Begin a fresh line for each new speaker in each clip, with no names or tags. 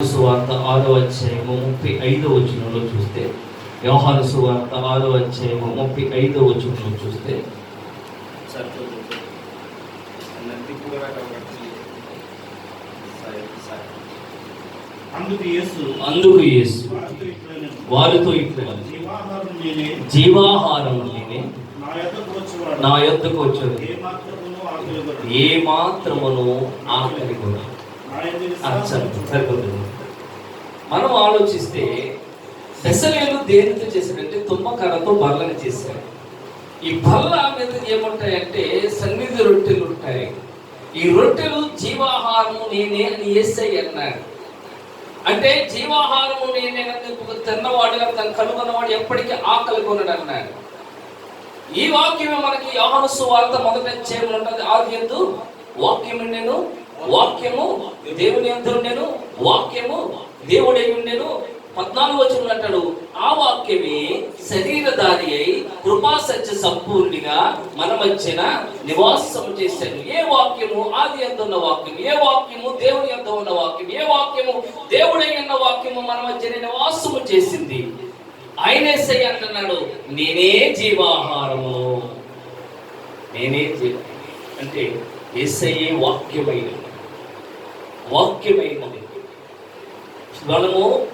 సువార్త ఆరో అధ్యాయము ముప్పై ఐదో వచనంలో చూస్తే వ్యవహార సువార్త ఆరో అధ్యాయము ముప్పై ఐదో వచనంలో చూస్తే
అందుకు యేసు వారితో
ఇట్లా
జీవాహారం నేనే. నా యొద్దకు
వచ్చాడు.
ఏ మాత్రమును
ఆకలి కూడా సరిపోతుంది. మనం ఆలోచిస్తే దశలేలు దేనితో చేశాడంటే తుమ్మకర్రతో బల్లని చేశాడు ఈ బల్ల మీద ఏముంటాయంటే సన్నిధి రొట్టెలు ఉంటాయి. ఈ రొట్టెలు జీవాహారము నేనే అని ఏసై అన్నాడు అంటే జీవాహారము నేనే అని తిన్నవాడు తను కనుగొన్నవాడు ఎప్పటికీ ఆకలి కొనడు అన్నాడు ఈ వాక్యమే మనకి యోహనస్సు వార్త మొదట చేయమని ఉంటుంది. ఆది ఎందు వాక్యము నేను వాక్యము దేవుని ఎందు నేను వాక్యము దేవుడై ఉండేను. పద్నాలుగు వచ్చిన అంటాడు ఆ వాక్యమే శరీరధారి అయి కృపా సత్య సంపూర్ణిగా మన మధ్యన నివాసం చేశాడు ఏ వాక్యము? ఆది ఎంత ఉన్న వాక్యం ఏ వాక్యము? దేవుని ఎంత ఉన్న వాక్యం ఏ వాక్యము? దేవుడై ఉన్న వాక్యము మన మధ్యన నివాసము చేసింది. ఆయనేసై అంటున్నాడు నేనే జీవాహారము. నేనే జీవ అంటే ఏసయ్యే వాక్యమైన వాక్యమైనది. మనము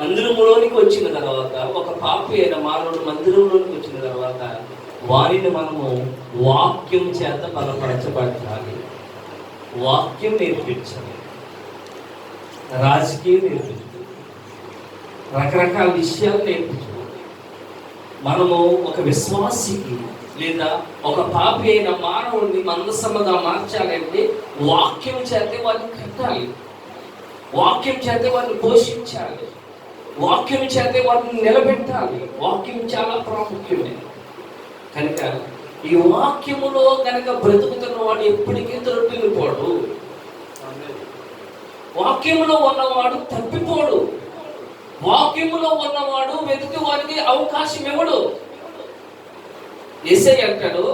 మందిరంలోనికి వచ్చిన తర్వాత ఒక పాపి అయిన మానవుడు మందిరంలోనికి వచ్చిన తర్వాత వారిని మనము వాక్యం చేత బలపరచబడాలి వాక్యం నేర్పించాలి. రాజకీయం నేర్పించాలి. రకరకాల విషయాలు నేర్పించాలి. మనము ఒక విశ్వాసికి లేదా ఒక పాపి అయిన మానవుడిని మందసమ్మగా మార్చాలంటే వాక్యం చేతే వారిని కట్టాలి. వాక్యం చేతే వారిని పోషించాలి. వాక్యం చేతే వారిని నిలబెట్టాలి. వాక్యం చాలా ప్రాముఖ్యమైనది కనుక ఈ వాక్యములో కనుక బ్రతుకుతున్న వాడు ఎప్పటికీ తొలగిపోడు వాక్యములో ఉన్నవాడు తప్పిపోడు. వాక్యములో ఉన్నవాడు వెతుకు వారికి అవకాశం ఇవ్వడు ఎస్ఐ అంటాడు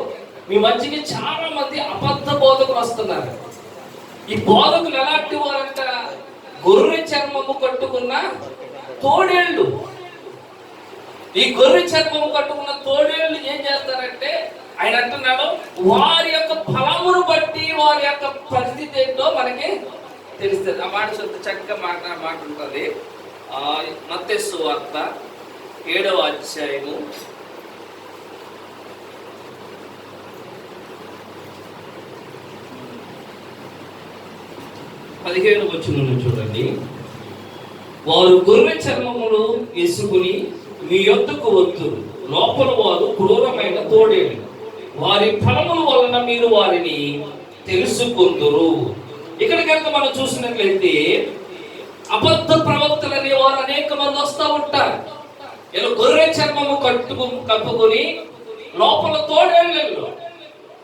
మీ మధ్యకి చాలా మంది అబద్ధ బోధకులు వస్తున్నారు. ఈ బోధకులు ఎలాంటి వారంట? గొర్రె చర్మము కట్టుకున్న తోడేళ్ళు. ఈ గొర్రె చర్మము కట్టుకున్న తోడేళ్ళు ఏం చేస్తారంటే ఆయన అంటున్నాడు వారి యొక్క ఫలమును బట్టి వారి యొక్క పరిస్థితి ఏంటో మనకి తెలుస్తుంది. ఆ మాట చక్కగా మాట మాట ఉంటుంది. మత్తెస్సు వార్త ఏడవ అధ్యాయము. పదిహేను వచ్చిన చూడండి. వారు గొర్రె చర్మములు వేసుకుని మీ యొద్దకు వద్దు లోపల వారు క్రూరమైన తోడేలు వారి ఫలముల వలన మీరు వారిని తెలుసుకుందరు. ఇక్కడ కనుక మనం చూసినట్లయితే అబద్ధ ప్రవక్తలు అనే వారు అనేక మంది వస్తూ ఉంటారు. ఇలా గొర్రె చర్మము కట్టుకు కప్పుకొని లోపల తోడేళ్ళు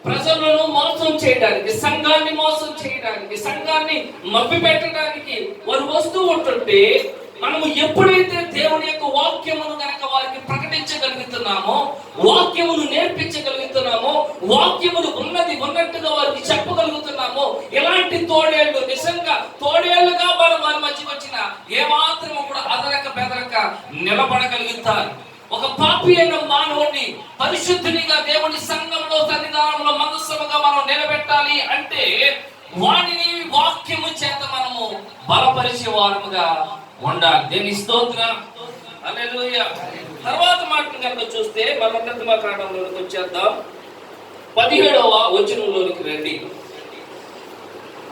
ప్రజలను మోసం చేయడానికి సంఘాన్ని మోసం చేయడానికి సంఘాన్ని మభ్య పెట్టడానికి వారు వస్తూ ఉంటుంటే మనము ఎప్పుడైతే దేవుని యొక్క వాక్యమును కనుక వారికి ప్రకటించగలుగుతున్నామో వాక్యమును నేర్పించగలుగుతున్నామో వాక్యమును ఉన్నది ఉన్నట్టుగా వారికి చెప్పగలుగుతున్నామో ఎలాంటి తోడేళ్ళు నిజంగా తోడేళ్ళుగా మనం వారి మధ్య వచ్చిన ఏమాత్రం కూడా అదరక బెదరక నిలబడగలుగుతారు. ఒక పాపి అయిన మానవుడిని పరిశుద్ధునిగా దేవుని సంఘంలో సన్నిధానంలో మనస్సుగా మనం నిలబెట్టాలి అంటే వాడిని వాక్యము చేత మనము బలపరిచే వారముగా ఉండాలి దేని స్తోత్రం. తర్వాత మాట కనుక చూస్తే మన ఉన్నత కాలంలోకి వచ్చేద్దాం. పదిహేడవ వచనంలోనికి రండి.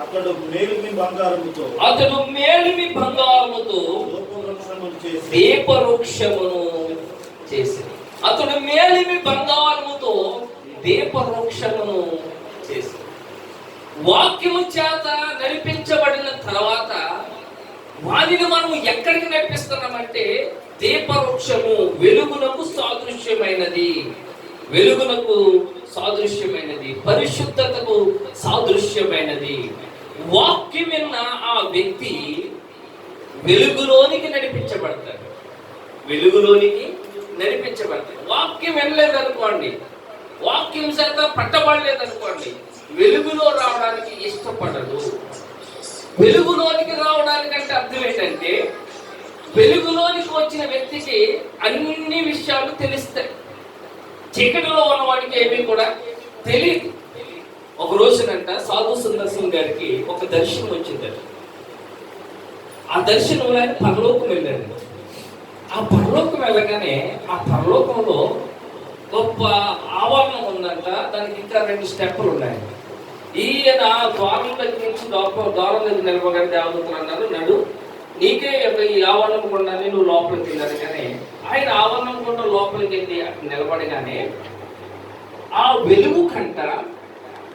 అతడు మేలుని బంగారముతో
అతడు మేలిమి బంగారముతో
చేసి
దీపవృక్షమును చేసింది అతడు మేలిమి బంగారముతో దీపవృక్షమును చేసింది వాక్యము చేత నడిపించబడిన తర్వాత వారిని మనం ఎక్కడికి నడిపిస్తున్నామంటే దీపవృక్షము వెలుగునకు సాదృశ్యమైనది. వెలుగునకు సాదృశ్యమైనది. పరిశుద్ధతకు సాదృశ్యమైనది. వాక్యం విన్న ఆ వ్యక్తి వెలుగులోనికి నడిపించబడతాడు. వెలుగులోనికి నడిపించబడతాడు. వాక్యం వినలేదు అనుకోండి వాక్యం చేత పట్టబడలేదు అనుకోండి వెలుగులో రావడానికి ఇష్టపడదు. వెలుగులోనికి రావడానికంటే అర్థం ఏంటంటే వెలుగులోనికి వచ్చిన వ్యక్తికి అన్ని విషయాలు తెలుస్తాయి. చీకటిలో ఉన్నవాడికి ఏమీ కూడా తెలియదు ఒక రోజునంట సాధు సుందర్ సింగ్ గారికి ఒక దర్శనం వచ్చిందట. ఆ దర్శనం ఆయన పరలోకం వెళ్ళాడు. ఆ పరలోకం వెళ్ళగానే ఆ పరలోకంలో గొప్ప ఆవరణం ఉందంట. దానికి ఇంకా రెండు స్టెప్పులు ఉన్నాయి. ఈయన ద్వారం లోపల ద్వారం దగ్గర నిలబడి దేవదూతలు అన్నారు నడు నీకే ఈ ఆవరణం గుండానే నువ్వు లోపలికి వెళ్ళారు కానీ ఆయన ఆవరణం కొండ లోపలికి వెళ్ళి అక్కడ నిలబడగానే ఆ వెలుగు కంట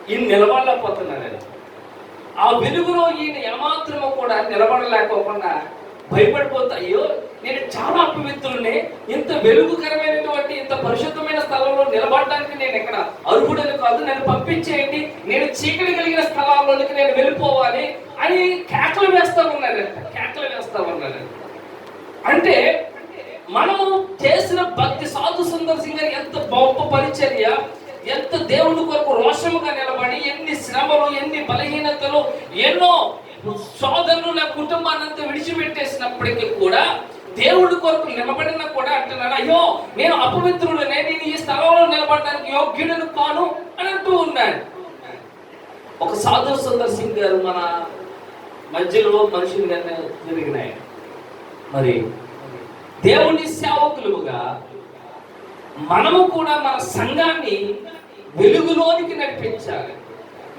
ఈయన నిలబడలేకపోతున్నాడు. ఆ వెలుగులో ఈయన ఏమాత్రము కూడా నిలబడలేకోకుండా భయపడిపోతా అయ్యో నేను చాలా అపవిత్రుల్ని ఇంత వెలుగుకరమైనటువంటి ఇంత పరిశుద్ధమైన స్థలంలో నిలబడడానికి నేను ఇక్కడ అర్హుడని కాదు నన్ను పంపించేయండి నేను చీకటి కలిగిన నేను వెళ్ళిపోవాలి అని కేకలు వేస్తా ఉన్నాడంట కేకలు వేస్తా ఉన్నాడంట అంటే మనము చేసిన భక్తి సాధు సుందర్ సింగ్ గారి ఎంత గొప్ప పరిచర్య ఎంత దేవుడి కొరకు రోషముగా నిలబడి ఎన్ని శ్రమలు ఎన్ని బలహీనతలు ఎన్నో సోదరులు నా కుటుంబాన్ని అంతా విడిచిపెట్టేసినప్పటికీ కూడా దేవుడి కొరకు నిలబడినా కూడా అంటున్నాడు అయ్యో నేను అపవిత్రుడనే నేను ఈ స్థలంలో నిలబడడానికి యోగ్యుడను కాను అని అంటూ ఉన్నాను ఒక సాధు సుందర్ సింగ్ గారు మన మధ్యలో మనుషులుగా జరిగినాయి. మరి దేవుని సేవకులుగా మనము కూడా మన సంఘాన్ని వెలుగులోనికి నడిపించాలి.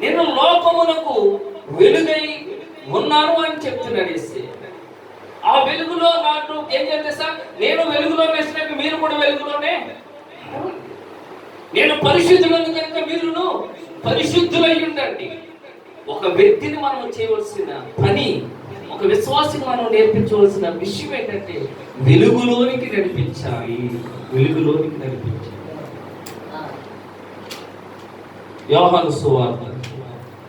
నేను లోకమునకు వెలుగై ఉన్నాను అని చెప్తున్నాడు ఆ వెలుగులో నాటు ఏం చేస్తే సార్? నేను వెలుగులో వేసినట్టు మీరు కూడా వెలుగులోనే? నేను పరిశుద్ధులను కనుక మీరును పరిశుద్ధులై ఉండండి ఒక వ్యక్తిని మనం చేయవలసిన పని ఒక విశ్వాసికి మనం నేర్పించవలసిన విషయం ఏంటంటే వెలుగులోనికి నడిపించాలి. వెలుగులోనికి నడిపించాలి. యోహాను సువార్త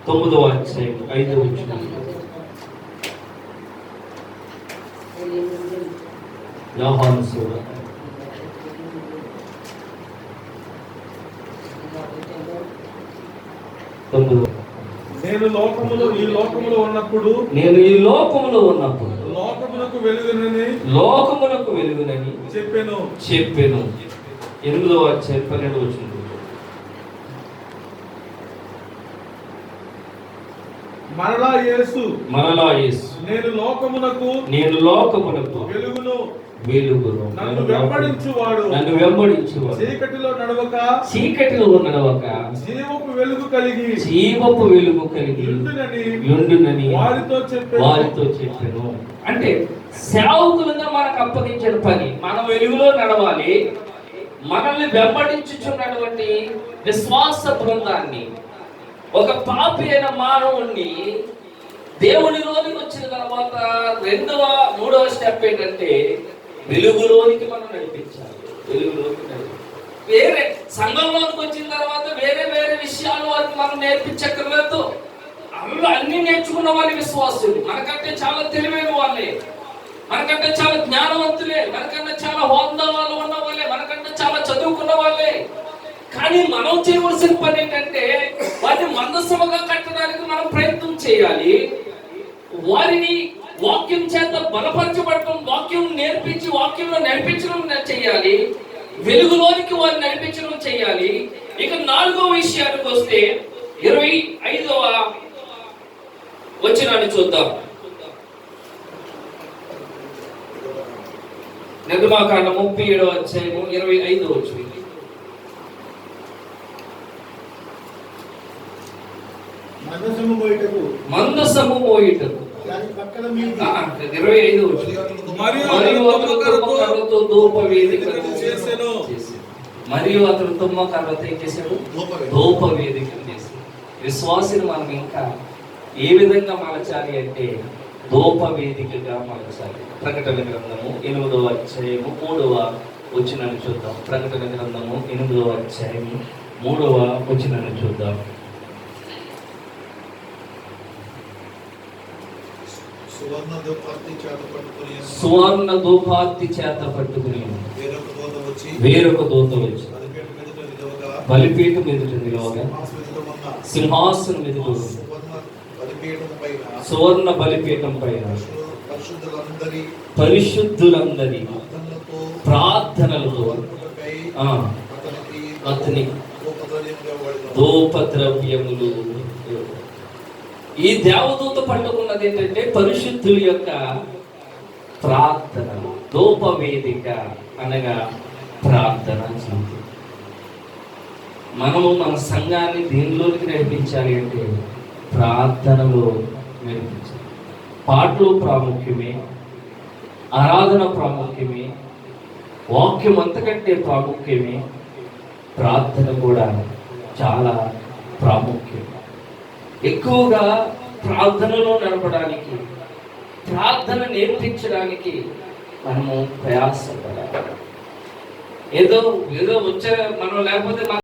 తొమ్మిదవ అధ్యాయం ఐదవ వచనం. యోహాను సువార్త.
నేను లోకములో ఈ లోకములో ఉన్నప్పుడు
నేను ఈ లోకములో ఉన్నప్పుడు
లోకమునకు వెలుగునని
లోకమునకు వెలుగునని
చెప్పాను.
చెప్పాను. ఎనిమిదవ అధ్యాయం పన్నెండు వచ్చింది
మరలా యేసు
మరలా యేసు.
నేను లోకమునకు
నేను లోకమునకు
వెలుగును.
వెలుగును
నన్ను వెంబడించువాడు.
నన్ను వెంబడించువాడు.
చీకటిలో నడవక
చీకటిలో ఉన్నదొక
జీవపు వెలుగు కలిగి
జీవపు వెలుగు కలిగి
ఉండునని వారితో చెప్పాను.
వారితో చెప్పాను. అంటే సేవకులుగా మనకు అప్పగించిన పని మనం వెలుగులో నడవాలి. మనల్ని వెంబడించుచున్నటువంటి విశ్వాస బృందాన్ని ఒక పాపి అయిన మానవుణ్ణి దేవునిలోనికి వచ్చిన తర్వాత రెండవ మూడవ స్టెప్ ఏంటంటే వెలుగులోనికి మనం నడిపించాలి. వెలుగులోకి నడిపించాలి. వేరే సంఘంలోనికి వచ్చిన తర్వాత వేరే వేరే విషయాలు వారికి మనం నేర్పించక్కర్లేదు. అందులో అన్ని నేర్చుకున్న వాళ్ళ విశ్వాసులు. మనకంటే చాలా తెలివైన వాళ్ళే. మనకంటే చాలా జ్ఞానవంతులే. మనకంటే చాలా హోందా వాళ్ళు ఉన్న వాళ్ళే మనకంటే చాలా చదువుకున్న వాళ్ళే. కానీ మనం చేయవలసిన పని ఏంటంటే వారిని మందసముగా కట్టడానికి మనం ప్రయత్నం చేయాలి. వారిని వాక్యం చేత బలపరచబడటం వాక్యం నేర్పించి వాక్యంలో నడిపించడం చేయాలి. వెలుగులోనికి వారిని నడిపించడం చేయాలి. ఇక నాలుగో విషయానికి వస్తే ఇరవై ఐదవ వచ్చినాన్ని చూద్దాం. నిర్మాకాండ ముప్పై ఏడవ అధ్యాయము ఇరవై ఐదు వచ్చింది
మందసము బయటకు
మందసము మోయిటకు ఇరవై ఐదు.
మరియు
అతను ధూప. మరియు అతను తుమ్మకర్రతో ఏం చేశాడు? ధూప వేదికను చేశాడు. విశ్వాసిని మనం ఇంకా ఏ విధంగా మలచాలి అంటే ధూప వేదికగా మలచాలి. ప్రకటన గ్రంథము ఎనిమిదవ అధ్యాయము మూడవ వచ్చినని చూద్దాం. ప్రకటన గ్రంథము ఎనిమిదవ అధ్యాయము మూడవ వచ్చినని చూద్దాం.
సువర్ణ దుప్పటి చేత పట్టుకుని వేరొక దూత వచ్చి బలిపీఠం ఎదుట నిలవగా సింహాసనం ఎదుట సువర్ణ బలిపీఠం పైన పరిశుద్ధులందరి ప్రార్థనలతో
అతని ధూపద్రవ్యములు ఈ దేవదూత పండుకున్నది ఏంటంటే పరిశుద్ధుల యొక్క ప్రార్థన ధూపవేదిక అనగా ప్రార్థన జీవితం మనము మన సంఘాన్ని దీనిలోకి నడిపించాలి అంటే ప్రార్థనలో నడిపించాలి. పాటలు ప్రాముఖ్యమే ఆరాధన ప్రాముఖ్యమే వాక్యం అంతకంటే ప్రాముఖ్యమే ప్రార్థన కూడా చాలా ప్రాముఖ్యం. ఎక్కువగా ప్రార్థనలో నడపడానికి ప్రార్థన నేర్పించడానికి మనము ప్రయాసపడాలి. ఏదో ఏదో వచ్చే మనం లేకపోతే